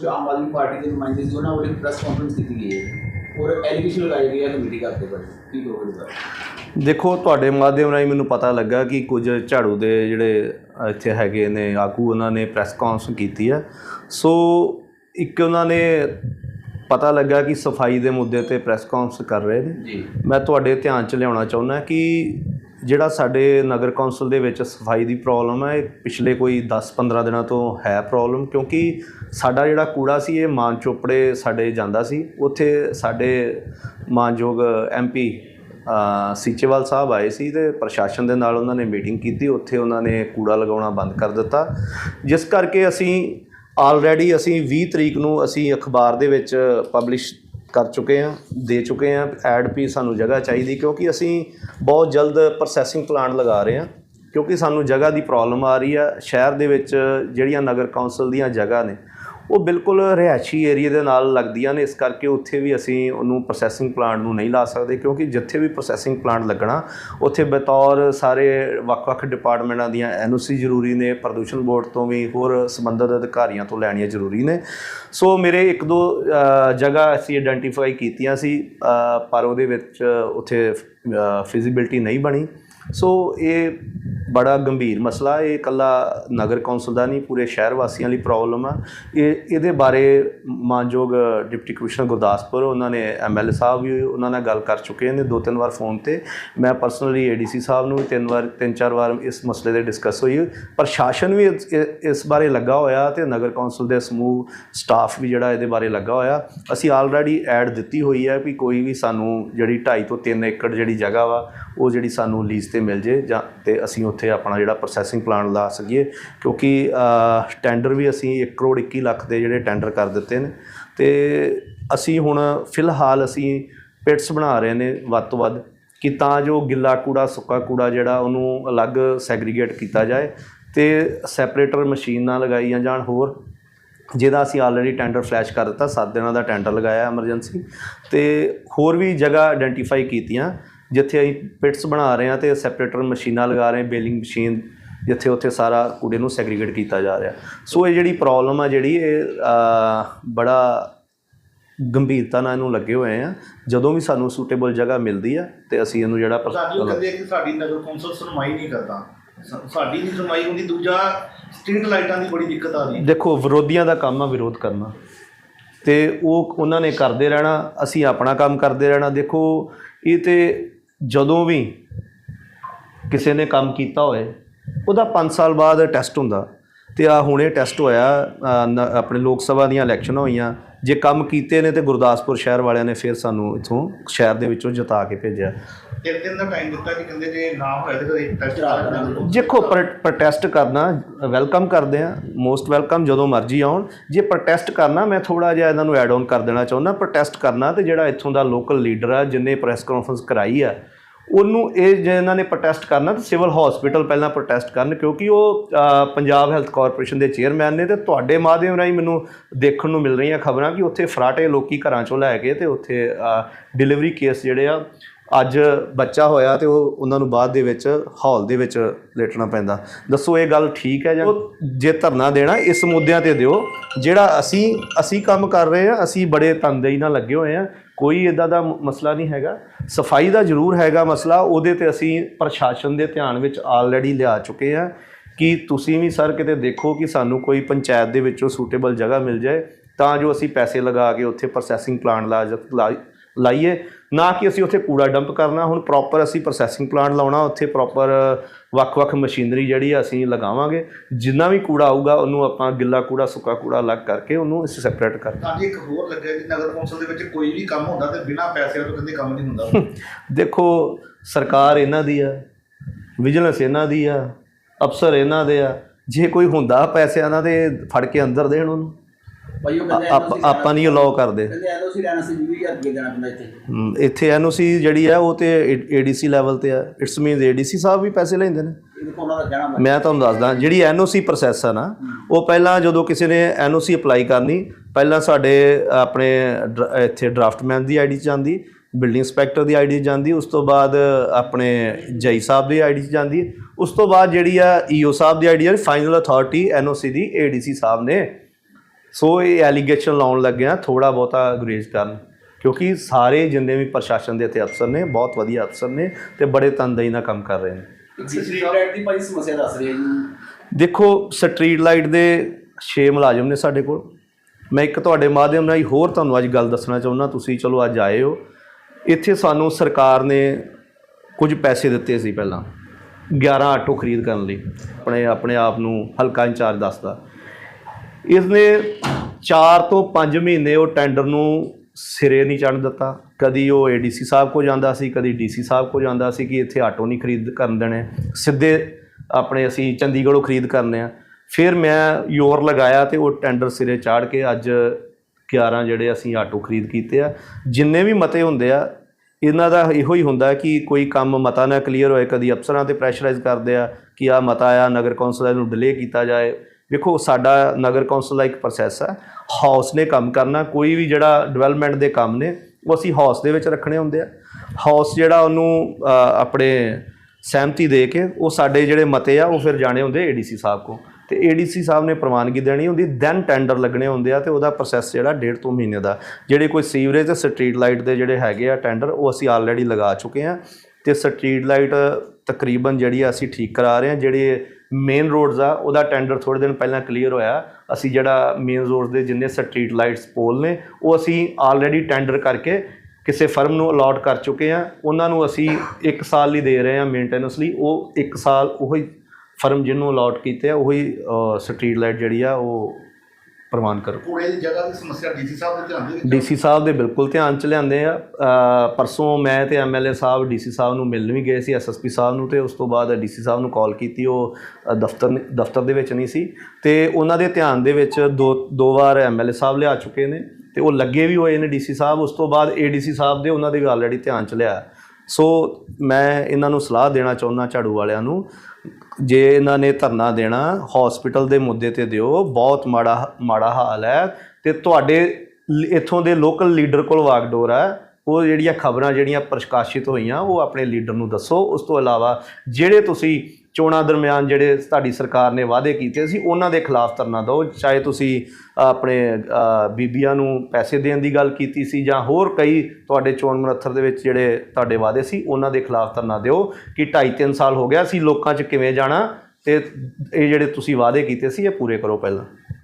ਜੋ ਆਮ ਆਦਮੀ ਪਾਰਟੀ ਦੇ ਨੁਮਾਇੰਦੇ ਸੀ ਉਹਨਾਂ ਵੱਲੋਂ ਪ੍ਰੈਸ ਕਾਨਫਰੰਸ ਕੀਤੀ ਗਈ ਹੈ ਔਰ ਐਲੀਗੇਸ਼ਨ ਲਗਾਈ ਗਈ ਹੈ ਕਮੇਟੀ ਕਰਦੇ ਪਰ ਕੀ ਕਹੋਗੇ ਸਰ ਦੇਖੋ ਤੁਹਾਡੇ ਮਾਧਿਅਮ ਰਾਹੀਂ ਮੈਨੂੰ ਪਤਾ ਲੱਗਾ ਕਿ ਕੁਝ ਝਾੜੂ ਦੇ ਜਿਹੜੇ ਇੱਥੇ ਹੈਗੇ ਨੇ ਆਗੂ ਉਹਨਾਂ ਨੇ ਪ੍ਰੈਸ ਕਾਨਫਰੰਸ ਕੀਤੀ ਹੈ। ਸੋ ਇੱਕ ਉਹਨਾਂ ਨੇ ਪਤਾ ਲੱਗਾ ਕਿ ਸਫ਼ਾਈ ਦੇ ਮੁੱਦੇ ਤੇ ਪ੍ਰੈਸ ਕਾਨਫਰੰਸ ਕਰ ਰਹੇ ਨੇ। ਮੈਂ ਤੁਹਾਡੇ ਧਿਆਨ 'ਚ ਲਿਆਉਣਾ ਚਾਹੁੰਦਾ ਕਿ ਜਿਹੜਾ ਸਾਡੇ ਨਗਰ ਕੌਂਸਲ ਦੇ ਵਿੱਚ ਸਫ਼ਾਈ ਦੀ ਪ੍ਰੋਬਲਮ ਹੈ, ਇਹ ਪਿਛਲੇ ਕੋਈ 10-15 ਦਿਨਾਂ ਤੋਂ ਹੈ ਪ੍ਰੋਬਲਮ, ਕਿਉਂਕਿ ਸਾਡਾ ਜਿਹੜਾ ਕੂੜਾ ਸੀ, ਇਹ ਮਾਨ ਚੋਪੜੇ ਸਾਡੇ ਜਾਂਦਾ ਸੀ। ਉੱਥੇ ਸਾਡੇ ਮਾਨਯੋਗ ਐਮਪੀ ਸੀਚੇਵਾਲ ਸਾਹਿਬ ਆਏ ਸੀ ਤੇ ਪ੍ਰਸ਼ਾਸਨ ਦੇ ਨਾਲ ਉਹਨਾਂ ਨੇ ਮੀਟਿੰਗ ਕੀਤੀ। ਉੱਥੇ ਉਹਨਾਂ ਨੇ ਕੂੜਾ ਲਗਾਉਣਾ ਬੰਦ ਕਰ ਦਿੱਤਾ। ਜਿਸ ਕਰਕੇ ਅਸੀਂ ਆਲਰੇਡੀ ਅਸੀਂ 20 ਤਰੀਕ ਨੂੰ ਅਸੀਂ ਅਖਬਾਰ ਦੇ ਵਿੱਚ ਪਬਲਿਸ਼ ਕਰ ਚੁੱਕੇ ਹਾਂ, ਦੇ ਚੁੱਕੇ ਹਾਂ ਐਡ ਪੀ ਸਾਨੂੰ ਜਗ੍ਹਾ ਚਾਹੀਦੀ ਕਿਉਂਕਿ ਅਸੀਂ ਬਹੁਤ ਜਲਦ ਪ੍ਰੋਸੈਸਿੰਗ ਪਲਾਂਟ ਲਗਾ ਰਹੇ ਹਾਂ ਕਿਉਂਕਿ ਸਾਨੂੰ ਜਗ੍ਹਾ ਦੀ ਪ੍ਰੋਬਲਮ ਆ ਰਹੀ ਆ, ਸ਼ਹਿਰ ਦੇ ਵਿੱਚ ਜਿਹੜੀਆਂ ਨਗਰ ਕੌਂਸਲ ਦੀਆਂ ਜਗ੍ਹਾ ਨੇ ਉਹ ਬਿਲਕੁਲ ਰਿਹਾਇਸ਼ੀ ਏਰੀਆ ਦੇ ਨਾਲ ਲੱਗਦੀਆਂ ਨੇ, ਇਸ ਕਰਕੇ ਉੱਥੇ ਵੀ ਅਸੀਂ ਉਹਨੂੰ ਪ੍ਰੋਸੈਸਿੰਗ ਪਲਾਂਟ ਨੂੰ ਨਹੀਂ ਲਾ ਸਕਦੇ, ਕਿਉਂਕਿ ਜਿੱਥੇ ਵੀ ਪ੍ਰੋਸੈਸਿੰਗ ਪਲਾਂਟ ਲੱਗਣਾ, ਉੱਥੇ ਬਤੌਰ ਸਾਰੇ ਵੱਖ-ਵੱਖ ਡਿਪਾਰਟਮੈਂਟਾਂ ਦੀਆਂ ਐਨਓਸੀ ਜ਼ਰੂਰੀ ਨੇ, ਪ੍ਰਦੂਸ਼ਣ ਬੋਰਡ ਤੋਂ ਵੀ ਹੋਰ ਸੰਬੰਧਿਤ ਅਧਿਕਾਰੀਆਂ ਤੋਂ ਲੈਣੀਆਂ ਜ਼ਰੂਰੀ ਨੇ। ਸੋ ਮੇਰੇ ਇੱਕ ਦੋ ਜਗ੍ਹਾ ਅਸੀਂ ਆਇਡੈਂਟੀਫਾਈ ਕੀਤੀਆਂ ਸੀ ਪਰ ਉਹਦੇ ਵਿੱਚ ਉੱਥੇ ਫਿਜ਼ੀਬਿਲਟੀ ਨਹੀਂ ਬਣੀ। ਸੋ ਇਹ ਬੜਾ ਗੰਭੀਰ ਮਸਲਾ ਇਹ ਇਕੱਲਾ ਨਗਰ ਕੌਂਸਲ ਦਾ ਨਹੀਂ, ਪੂਰੇ ਸ਼ਹਿਰ ਵਾਸੀਆਂ ਲਈ ਪ੍ਰੋਬਲਮ ਆ। ਇਹ, ਇਹਦੇ ਬਾਰੇ ਮਾਨਯੋਗ ਡਿਪਟੀ ਕਮਿਸ਼ਨਰ ਗੁਰਦਾਸਪੁਰ, ਉਹਨਾਂ ਨੇ ਐਮਐਲਏ ਸਾਹਿਬ ਵੀ ਉਹਨਾਂ ਨਾਲ ਗੱਲ ਕਰ ਚੁੱਕੇ ਨੇ ਦੋ ਤਿੰਨ ਵਾਰ ਫੋਨ ਤੇ। ਮੈਂ ਪਰਸਨਲੀ ਏਡੀਸੀ ਸਾਹਿਬ ਨੂੰ ਵੀ ਤਿੰਨ ਵਾਰ ਤਿੰਨ ਚਾਰ ਵਾਰ ਇਸ ਮਸਲੇ ਤੇ ਡਿਸਕਸ ਹੋਈ। ਪ੍ਰਸ਼ਾਸਨ ਵੀ ਇਸ- ਇਸ ਬਾਰੇ ਲੱਗਾ ਹੋਇਆ ਤੇ ਨਗਰ ਕੌਂਸਲ ਦੇ ਸਮੂਹ ਸਟਾਫ ਵੀ ਜਿਹੜਾ ਇਹਦੇ ਬਾਰੇ ਲੱਗਾ ਹੋਇਆ। ਅਸੀਂ ਆਲਰੇਡੀ ਐਡ ਦਿੱਤੀ ਹੋਈ ਹੈ ਵੀ ਕੋਈ ਵੀ ਸਾਨੂੰ ਜਿਹੜੀ 2.5 ਤੋਂ 3 ਏਕੜ ਜਿਹੜੀ ਜਗ੍ਹਾ ਵਾ ਉਹ ਜਿਹੜੀ ਸਾਨੂੰ ਲੀਜ਼ ਤੇ ਮਿਲ ਜੇ ਜਾਂ ਤੇ ਅਸੀਂ ਉੱਥੇ ਆਪਣਾ ਜਿਹੜਾ ਪ੍ਰੋਸੈਸਿੰਗ ਪਲਾਂਟ ਲਾ ਸਕੀਏ, ਕਿਉਂਕਿ ਟੈਂਡਰ ਵੀ ਅਸੀਂ 1 ਕਰੋੜ 21 ਲੱਖ ਦੇ ਜਿਹੜੇ ਟੈਂਡਰ ਕਰ ਦਿੱਤੇ ਨੇ। ਤੇ ਅਸੀਂ ਹੁਣ ਫਿਲਹਾਲ ਅਸੀਂ ਪਿਟਸ ਬਣਾ ਰਹੇ ਨੇ ਵੱਧ ਤੋਂ ਵੱਧ, ਕਿ ਤਾਂ ਜੋ ਗਿੱਲਾ ਕੂੜਾ, ਸੁੱਕਾ ਕੂੜਾ ਜਿਹੜਾ ਉਹਨੂੰ ਅਲੱਗ ਸੈਗਰੀਗੇਟ ਕੀਤਾ ਜਾਏ ਤੇ ਸੈਪਰੇਟਰ ਮਸ਼ੀਨਾਂ ਲਗਾਈਆਂ ਜਾਣ ਹੋਰ, ਜਿਹਦਾ ਅਸੀਂ ਆਲਰੇਡੀ ਟੈਂਡਰ ਫਲੈਸ਼ ਕਰ ਦਿੱਤਾ 7 ਦਿਨਾਂ ਦਾ ਟੈਂਡਰ ਲਗਾਇਆ ਐਮਰਜੈਂਸੀ ਤੇ ਹੋਰ ਵੀ ਜਗ੍ਹਾ ਆਇਡੈਂਟੀਫਾਈ ਕੀਤੀਆਂ। ਜਿੱਥੇ ਅਸੀਂ ਪਿਟਸ ਬਣਾ ਰਹੇ ਹਾਂ ਤੇ ਸੈਪਰੇਟਰ ਮਸ਼ੀਨਾਂ ਲਗਾ ਰਹੇ ਬੇਲਿੰਗ ਮਸ਼ੀਨ ਜਿੱਥੇ ਉੱਥੇ ਸਾਰਾ ਕੂੜੇ ਨੂੰ ਸੈਗਰੀਗੇਟ ਕੀਤਾ ਜਾ ਰਿਹਾ। ਸੋ ਇਹ ਜਿਹੜੀ ਪ੍ਰੋਬਲਮ ਆ ਜਿਹੜੀ ਇਹ ਬੜਾ ਗੰਭੀਰਤਾ ਨਾਲ ਇਹਨੂੰ ਲੱਗੇ ਹੋਏ ਆ। ਜਦੋਂ ਵੀ ਸਾਨੂੰ ਸੂਟੇਬਲ ਜਗ੍ਹਾ ਮਿਲਦੀ ਆ ਤੇ ਅਸੀਂ ਇਹਨੂੰ ਜਿਹੜਾ ਸਾਡੀ ਕਹਿੰਦੇ ਕਿ ਸਾਡੀ ਨਗਰ ਕੌਂਸਲ ਸੁਣਵਾਈ ਨਹੀਂ ਕਰਦਾ। ਸਾਡੀ ਨਹੀਂ ਸੁਣਵਾਈ ਹੁੰਦੀ ਦੂਜਾ ਸਟਰੀਟ ਲਾਈਟਾਂ ਦੀ ਬੜੀ ਦਿੱਕਤ ਆ ਰਹੀ ਦੇਖੋ ਵਿਰੋਧੀਆਂ ਦਾ ਕੰਮ ਆ ਵਿਰੋਧ ਕਰਨਾ। ਤੇ ਉਹ ਉਹਨਾਂ ਨੇ ਕਰਦੇ ਰਹਿਣਾ ਅਸੀਂ ਆਪਣਾ ਕੰਮ ਕਰਦੇ ਰਹਿਣਾ। ਦੇਖੋ ਇਹ ਤੇ ਜਦੋਂ ਵੀ ਕਿਸੇ ਨੇ ਕੰਮ ਕੀਤਾ ਹੋਏ ਉਹਦਾ 5 ਸਾਲ ਬਾਅਦ ਟੈਸਟ ਹੁੰਦਾ। ਤੇ ਆ ਹੁਣੇ ਟੈਸਟ ਹੋਇਆ ਨ- ਆਪਣੇ ਲੋਕ ਸਭਾ ਦੀਆਂ ਇਲੈਕਸ਼ਨਾਂ ਹੋਈਆਂ। ਜੇ ਕੰਮ ਕੀਤੇ ਨੇ ਤੇ ਗੁਰਦਾਸਪੁਰ ਸ਼ਹਿਰ ਵਾਲਿਆਂ ਨੇ ਫਿਰ ਸਾਨੂੰ ਇਥੋਂ ਸ਼ਹਿਰ ਦੇ ਵਿੱਚੋਂ ਜਿਤਾ ਕੇ ਭੇਜਿਆ। ਤਿੰਨ ਦਿਨ ਦਾ ਟਾਈਮ ਦਿੱਤਾ ਕਿ ਕਹਿੰਦੇ ਜੇ ਨਾ ਹੋਇਆ ਤੇ ਫਿਰ ਟੈਸਟ ਕਰਾ ਲੈਣਾ। ਦੇਖੋ ਪ੍ਰੋਟੈਸਟ ਕਰਨਾ ਵੈਲਕਮ ਕਰਦੇ ਆ। ਮੋਸਟ ਵੈਲਕਮ ਜਦੋਂ ਮਰਜ਼ੀ ਆਉਣ। ਜੇ ਪ੍ਰੋਟੈਸਟ ਕਰਨਾ ਮੈਂ ਥੋੜਾ ਜਿਹਾ ਇਹਨਾਂ ਨੂੰ ਐਡ ਆਨ ਕਰ ਦੇਣਾ ਚਾਹੁੰਦਾ। ਪ੍ਰੋਟੈਸਟ ਕਰਨਾ ਤੇ ਜਿਹੜਾ ਇੱਥੋਂ ਦਾ ਲੋਕਲ ਲੀਡਰ ਆ ਜਿਨੇ ਪ੍ਰੈਸ ਕਾਨਫਰੰਸ ਕਰਾਈ ਆ ਉਹਨੂੰ ਇਹ ਜੇ ਇਹਨਾਂ ਨੇ ਪ੍ਰੋਟੈਸਟ ਕਰਨਾ ਤਾਂ ਸਿਵਲ ਹਸਪੀਟਲ ਪਹਿਲਾਂ ਪ੍ਰੋਟੈਸਟ ਕਰਨ ਕਿਉਂਕਿ ਉਹ ਪੰਜਾਬ ਹੈਲਥ ਕਾਰਪੋਰੇਸ਼ਨ ਦੇ ਚੇਅਰਮੈਨ ਨੇ ਤੇ ਤੁਹਾਡੇ ਮਾਧਿਅਮ ਰਾਹੀਂ ਮੈਨੂੰ ਦੇਖਣ ਨੂੰ ਮਿਲ ਰਹੀਆਂ ਖਬਰਾਂ ਕਿ ਉੱਥੇ ਫਰਾਟੇ ਲੋਕੀ ਘਰਾਂ ਚੋਂ ਲੈ ਕੇ ਤੇ ਉੱਥੇ ਡਿਲੀਵਰੀ ਕੇਸ ਜਿਹੜੇ ਆ ਅੱਜ ਬੱਚਾ ਹੋਇਆ ਤੇ ਉਹ ਉਹਨਾਂ ਨੂੰ ਬਾਅਦ ਦੇ ਵਿੱਚ ਹਾਲ ਦੇ ਵਿੱਚ ਲੇਟਣਾ ਪੈਂਦਾ। ਦੱਸੋ ਇਹ ਗੱਲ ਠੀਕ ਹੈ ਜਾਂ ਜੇ ਧਰਨਾ ਦੇਣਾ ਇਸ ਮੁੱਦਿਆਂ ਤੇ ਦਿਓ। ਜਿਹੜਾ ਅਸੀਂ ਅਸੀਂ ਕੰਮ ਕਰ ਰਹੇ ਹਾਂ ਅਸੀਂ ਬੜੇ ਤਨਦੇਹੀ ਨਾਲ ਲੱਗੇ ਹੋਏ ਹਾਂ। ਕੋਈ ਇਦਾਂ ਦਾ ਮਸਲਾ ਨਹੀਂ ਹੈਗਾ। ਸਫ਼ਾਈ ਦਾ ਜ਼ਰੂਰ ਹੈਗਾ ਮਸਲਾ। ਉਹਦੇ ਤੇ ਅਸੀਂ ਪ੍ਰਸ਼ਾਸਨ ਦੇ ਧਿਆਨ ਵਿੱਚ ਆਲਰੇਡੀ ਲਿਆ ਚੁੱਕੇ ਹਾਂ ਕਿ ਤੁਸੀਂ ਵੀ ਸਰ ਕਿਤੇ ਦੇਖੋ ਕਿ ਸਾਨੂੰ ਕੋਈ ਪੰਚਾਇਤ ਦੇ ਵਿੱਚੋਂ ਸੂਟੇਬਲ ਜਗ੍ਹਾ ਮਿਲ ਜਾਏ ਤਾਂ ਜੋ ਅਸੀਂ ਪੈਸੇ ਲਗਾ ਕੇ ਉੱਥੇ ਪ੍ਰੋਸੈਸਿੰਗ ਪਲਾਂਟ ਲਾ ਲਾ- ਲਾਈਏ। ਨਾ ਕਿ ਅਸੀਂ ਉੱਥੇ ਕੂੜਾ ਡੰਪ ਕਰਨਾ ਹੁਣ ਪ੍ਰੋਪਰ ਅਸੀਂ ਪ੍ਰੋਸੈਸਿੰਗ ਪਲਾਂਟ ਲਾਉਣਾ ਉੱਥੇ ਪ੍ਰੋਪਰ ਵੱਖ-ਵੱਖ ਮਸ਼ੀਨਰੀ ਜਿਹੜੀ ਅਸੀਂ ਲਗਾਵਾਂਗੇ। ਜਿੰਨਾ ਵੀ ਕੂੜਾ ਆਊਗਾ ਉਹਨੂੰ ਆਪਾਂ ਗਿੱਲਾ ਕੂੜਾ ਸੁੱਕਾ ਕੂੜਾ ਅਲੱਗ ਕਰਕੇ ਉਹਨੂੰ ਅਸੀਂ ਸੈਪਰੇਟ ਕਰ ਹਾਂਜੀ ਇੱਕ ਹੋਰ ਲੱਗਿਆ ਕਿ ਨਗਰ ਕੌਂਸਲ ਦੇ ਵਿੱਚ ਕੋਈ ਵੀ ਕੰਮ ਹੁੰਦਾ ਤੇ ਬਿਨਾਂ ਪੈਸੇ ਤੋਂ ਕਹਿੰਦੇ ਕੰਮ ਨਹੀਂ ਹੁੰਦਾ। ਦੇਖੋ ਸਰਕਾਰ ਇਹਨਾਂ ਦੀ ਆ ਵਿਜੀਲੈਂਸ ਇਹਨਾਂ ਦੀ ਆ ਅਫਸਰ ਇਹਨਾਂ ਦੇ ਆ। ਜੇ ਕੋਈ ਹੁੰਦਾ ਪੈਸਿਆਂ ਨਾਲ ਤੇ ਫੜ ਕੇ ਅੰਦਰ ਦੇਣ ਉਹਨੂੰ। ਭਾਈ ਉਹ ਕਹਿੰਦੇ ਆਪ- ਆਪਾਂ ਨਹੀਂ ਅਲਾਉ ਕਰਦੇ। ਕਹਿੰਦੇ ਐਨਓਸੀ ਲੈਣਾ ਸੀ 20000 ਰੁਪਏ ਦੇਣਾ ਪੈਂਦਾ ਇੱਥੇ। ਹਮ, ਇੱਥੇ ਐਨਓਸੀ ਜਿਹੜੀ ਹੈ ਉਹ ਤੇ ਏਡੀਸੀ ਲੈਵਲ ਤੇ ਆ। ਇਟਸ ਮੀਨਸ ਏਡੀਸੀ ਸਾਹਿਬ ਵੀ ਪੈਸੇ ਲੈਂਦੇ ਨੇ। ਇਹ ਕੋਲ ਉਹਨਾਂ ਦਾ ਕਹਿਣਾ ਮੈਂ ਮੈਂ ਤੁਹਾਨੂੰ ਦੱਸਦਾ ਜਿਹੜੀ ਐਨਓਸੀ ਪ੍ਰੋਸੈਸ ਆ ਨਾ ਉਹ ਪਹਿਲਾਂ ਜਦੋਂ ਕਿਸੇ ਨੇ ਐਨਓਸੀ ਅਪਲਾਈ ਕਰਨੀ ਪਹਿਲਾਂ ਸਾਡੇ ਆਪਣੇ ਡਰ- ਇੱਥੇ ਡਰਾਫਟਮੈਨ ਦੀ ਆਈਡੀ ਜਾਂਦੀ ਬਿਲਡਿੰਗ ਇੰਸਪੈਕਟਰ ਦੀ ਆਈਡੀ ਜਾਂਦੀ ਉਸ ਤੋਂ ਬਾਅਦ ਆਪਣੇ ਜਈ ਸਾਹਿਬ ਦੀ ਆਈਡੀ ਜਾਂਦੀ। ਉਸ ਤੋਂ ਬਾਅਦ ਜਿਹੜੀ ਆ ਈਓ ਸਾਹਿਬ ਦੀ ਆਈਡੀ ਆ ਫਾਈਨਲ ਅਥਾਰਟੀ ਐਨਓਸੀ ਦੀ ਏਡੀਸੀ ਸਾਹਿਬ ਨੇ ਸੋ ਇਹ ਐਲੀਗੇਸ਼ਨ ਲਾਉਣ ਲੱਗਿਆ ਥੋੜਾ ਬਹੁਤਾ ਗੁਰੇਜ਼ ਕਰਨ। ਕਿਉਂਕਿ ਸਾਰੇ ਜਿੰਨੇ ਵੀ ਪ੍ਰਸ਼ਾਸਨ ਦੇ ਇੱਥੇ ਅਫਸਰ ਨੇ ਬਹੁਤ ਵਧੀਆ ਅਫਸਰ ਨੇ ਤੇ ਬੜੇ ਤਨਦੇਹੀ ਨਾਲ ਕੰਮ ਕਰ ਰਹੇ ਨੇ। ਸਟਰੀਟ ਲਾਈਟ ਦੀ ਭਾਈ ਸਮੱਸਿਆ ਦੱਸ ਰਹੇ ਜੀ। ਦੇਖੋ ਸਟਰੀਟ ਲਾਈਟ ਦੇ 6 ਮੁਲਾਜ਼ਮ ਨੇ ਸਾਡੇ ਕੋਲ। ਮੈਂ ਇੱਕ ਤੁਹਾਡੇ ਮਾਧਿਅਮ ਰਾਹੀਂ ਹੋਰ ਤੁਹਾਨੂੰ ਅੱਜ ਗੱਲ ਦੱਸਣਾ ਚਾਹੁੰਦਾ ਤੁਸੀਂ ਚਲੋ ਅੱਜ ਆਏ ਹੋ। ਇੱਥੇ ਸਾਨੂੰ ਸਰਕਾਰ ਨੇ ਕੁਝ ਪੈਸੇ ਦਿੱਤੇ ਸੀ ਪਹਿਲਾਂ। 11 ਆਟੋ ਖਰੀਦ ਕਰਨ ਲਈ। ਆਪਣੇ ਆਪਣੇ ਆਪ ਨੂੰ ਹਲਕਾ ਇੰਚਾਰਜ ਦੱਸਦਾ। ਇਸਨੇ 4 ਤੋਂ 5 ਮਹੀਨੇ ਉਹ ਟੈਂਡਰ ਨੂੰ ਸਿਰੇ ਨਹੀਂ ਚੜ੍ਹਨ ਦਿੱਤਾ। ਕਦੀ ਉਹ ਏਡੀਸੀ ਸਾਹਿਬ ਕੋ ਜਾਂਦਾ ਸੀ, ਕਦੀ ਡੀਸੀ ਸਾਹਿਬ ਕੋ ਜਾਂਦਾ ਸੀ ਕਿ ਇੱਥੇ ਆਟੋ ਨਹੀਂ ਖਰੀਦ ਕਰਨ ਦੇਣੇ। ਸਿੱਧੇ ਆਪਣੇ ਅਸੀਂ ਚੰਡੀਗੜ੍ਹੋਂ ਖਰੀਦ ਕਰਨੇ ਆ। ਫਿਰ ਮੈਂ ਯੋਰ ਲਗਾਇਆ ਤੇ ਉਹ ਟੈਂਡਰ ਸਿਰੇ ਚਾੜ ਕੇ ਅੱਜ 11 ਜਿਹੜੇ ਅਸੀਂ ਆਟੋ ਖਰੀਦ ਕੀਤੇ ਆ। ਜਿੰਨੇ ਵੀ ਮਤੇ ਹੁੰਦੇ ਆ, ਇਹਨਾਂ ਦਾ ਇਹੋ ਹੀ ਹੁੰਦਾ ਕਿ ਕੋਈ ਕੰਮ ਮਤਾ ਨਾ ਕਲੀਅਰ ਹੋਏ, ਕਦੀ ਅਫਸਰਾਂ ਤੇ ਪ੍ਰੈਸ਼ਰਾਈਜ਼ ਕਰਦੇ ਆ ਕਿ ਆ ਮਤਾ ਆਇਆ, ਨਗਰ ਕੌਂਸਲ ਦਾ ਇਹਨੂੰ ਡਿਲੇ ਕੀਤਾ ਜਾਏ। ਦੇਖੋ ਸਾਡਾ ਨਗਰ ਕੌਂਸਲ ਦਾ ਇੱਕ ਪ੍ਰੋਸੈਸ ਹੈ। ਹਾਊਸ ਨੇ ਕੰਮ ਕਰਨਾ, ਕੋਈ ਵੀ ਜਿਹੜਾ ਡਿਵੈਲਪਮੈਂਟ ਦੇ ਕੰਮ ਨੇ, ਉਹ ਅਸੀਂ ਹਾਊਸ ਦੇ ਵਿੱਚ ਰੱਖਣੇ ਹੁੰਦੇ ਆ। ਹਾਊਸ ਜਿਹੜਾ ਉਹਨੂੰ ਆਪਣੇ ਸਹਿਮਤੀ ਦੇ ਕੇ, ਉਹ ਸਾਡੇ ਜਿਹੜੇ ਮਤੇ ਆ, ਉਹ ਫਿਰ ਜਾਣੇ ਹੁੰਦੇ ਏਡੀਸੀ ਸਾਹਿਬ ਕੋ ਤੇ ਏਡੀਸੀ ਸਾਹਿਬ ਨੇ ਪ੍ਰਵਾਨਗੀ ਦੇਣੀ ਹੁੰਦੀ ਦੈਨ ਟੈਂਡਰ ਲੱਗਣੇ ਹੁੰਦੇ ਆ, ਤੇ ਉਹਦਾ ਪ੍ਰੋਸੈਸ ਜਿਹੜਾ ਡੇਢ ਤੋਂ ਮਹੀਨੇ ਦਾ। ਜਿਹੜੇ ਕੋਈ ਸੀਵਰੇਜ ਤੇ ਸਟਰੀਟ ਲਾਈਟ ਦੇ ਜਿਹੜੇ ਹੈਗੇ ਆ ਟੈਂਡਰ ਉਹ ਅਸੀਂ ਆਲਰੇਡੀ ਲਗਾ ਚੁੱਕੇ ਆ। ਤੇ ਸਟਰੀਟ ਲਾਈਟ ਤਕਰੀਬਨ ਜਿਹੜੀ ਆ ਅਸੀਂ ਠੀਕ ਕਰਾ ਰਹੇ ਆ, ਜਿਹੜੇ ਮੇਨ ਰੋਡਸ ਆ, ਉਹਦਾ ਟੈਂਡਰ ਥੋੜੇ ਦਿਨ ਪਹਿਲਾਂ ਕਲੀਅਰ ਹੋਇਆ। ਅਸੀਂ ਜਿਹੜਾ ਮੇਨ ਰੋਡਸ ਦੇ ਜਿੰਨੇ ਸਟਰੀਟ ਲਾਈਟਸ ਪੋਲ ਨੇ, ਉਹ ਅਸੀਂ ਆਲਰੇਡੀ ਟੈਂਡਰ ਕਰਕੇ ਕਿਸੇ ਫਰਮ ਨੂੰ ਅਲਾਟ ਕਰ ਚੁੱਕੇ ਆ। ਉਹਨਾਂ ਨੂੰ ਅਸੀਂ 1 ਸਾਲ ਲਈ ਦੇ ਰਹੇ ਆ ਮੇਨਟੇਨੈਂਸ ਲਈ। ਉਹ 1 ਸਾਲ ਉਹੀ ਫਰਮ ਜਿਹਨੂੰ ਅਲਾਟ ਕੀਤੇ ਆ, ਉਹੀ ਸਟਰੀਟ ਲਾਈਟ ਜਿਹੜੀ ਆ, ਉਹ ਪ੍ਰਵਾਨ ਕਰੋ। ਕੂੜੇ ਦੀ ਜਗ੍ਹਾ ਦੀ ਸਮੱਸਿਆ ਡੀਸੀ ਸਾਹਿਬ ਦੇ ਧਿਆਨ ਦੇ ਵਿੱਚ ਡੀਸੀ ਸਾਹਿਬ ਦੇ ਬਿਲਕੁਲ ਧਿਆਨ ਚ ਲਿਆਂਦੇ ਆ। ਪਰਸੋਂ ਮੈਂ ਤੇ ਐਮਐਲਏ ਸਾਹਿਬ ਡੀਸੀ ਸਾਹਿਬ ਨੂੰ ਮਿਲਣ ਵੀ ਗਏ ਸੀ ਐਸਐਸਪੀ ਸਾਹਿਬ ਨੂੰ ਤੇ ਉਸ ਤੋਂ ਬਾਅਦ ਡੀਸੀ ਸਾਹਿਬ ਨੂੰ ਕਾਲ ਕੀਤੀ ਉਹ ਦਫ਼ਤਰ ਦਫ਼ਤਰ ਦੇ ਵਿੱਚ ਨਹੀਂ ਸੀ। ਤੇ ਉਹਨਾਂ ਦੇ ਧਿਆਨ ਦੇ ਵਿੱਚ ਦੋ ਦੋ ਵਾਰ ਐਮਐਲਏ ਸਾਹਿਬ ਲਿਆ ਚੁੱਕੇ ਨੇ ਤੇ ਉਹ ਲੱਗੇ ਵੀ ਹੋਏ ਨੇ ਡੀਸੀ ਸਾਹਿਬ। ਉਸ ਤੋਂ ਬਾਅਦ ਏਡੀਸੀ ਸਾਹਿਬ ਦੇ ਉਹਨਾਂ ਦੇ ਵੀ ਆਲਰੇਡੀ ਧਿਆਨ ਚ ਲਿਆ। ਸੋ ਮੈਂ ਇਹਨਾਂ ਨੂੰ ਸਲਾਹ ਦੇਣਾ ਚਾਹੁੰਦਾ ਝਾੜੂ ਵਾਲਿਆਂ ਨੂੰ ਜੇ ਇਹਨਾਂ ਨੇ ਧਰਨਾ ਦੇਣਾ ਹਸਪੀਟਲ ਦੇ ਮੁੱਦੇ ਤੇ ਦਿਓ, ਬਹੁਤ ਮਾੜਾ ਮਾੜਾ ਹਾਲ ਹੈ ਤੇ ਤੁਹਾਡੇ ਇੱਥੋਂ ਦੇ ਲੋਕਲ ਲੀਡਰ ਕੋਲ ਵਾਗਡੋਰ ਹੈ। ਉਹ ਜਿਹੜੀਆਂ ਖਬਰਾਂ ਜਿਹੜੀਆਂ ਪ੍ਰਕਾਸ਼ਿਤ ਹੋਈਆਂ, ਉਹ ਆਪਣੇ ਲੀਡਰ ਨੂੰ ਦੱਸੋ। ਉਸ ਤੋਂ ਇਲਾਵਾ ਜਿਹੜੇ ਤੁਸੀਂ ਚੋਣਾਂ ਦਰਮਿਆਨ ਜਿਹੜੇ ਤੁਹਾਡੀ ਸਰਕਾਰ ਨੇ ਵਾਅਦੇ ਕੀਤੇ ਸੀ, ਉਹਨਾਂ ਦੇ ਖਿਲਾਫ ਧਰਨਾ ਦਿਓ। ਚਾਹੇ ਤੁਸੀਂ ਆਪਣੇ ਬੀਬੀਆਂ ਨੂੰ ਪੈਸੇ ਦੇਣ ਦੀ ਗੱਲ ਕੀਤੀ ਸੀ ਜਾਂ ਹੋਰ ਕਈ ਤੁਹਾਡੇ ਚੋਣ ਮਨੱਥਰ ਦੇ ਵਿੱਚ ਜਿਹੜੇ ਤੁਹਾਡੇ ਵਾਅਦੇ ਸੀ, ਉਹਨਾਂ ਦੇ ਖਿਲਾਫ ਧਰਨਾ ਦਿਓ ਕਿ 2.5 3 ਸਾਲ ਹੋ ਗਿਆ ਸੀ, ਲੋਕਾਂ 'ਚ ਕਿਵੇਂ ਜਾਣਾ ਤੇ ਇਹ ਜਿਹੜੇ ਤੁਸੀਂ ਵਾਅਦੇ ਕੀਤੇ ਸੀ, ਇਹ ਪੂਰੇ ਕਰੋ ਪਹਿਲਾਂ।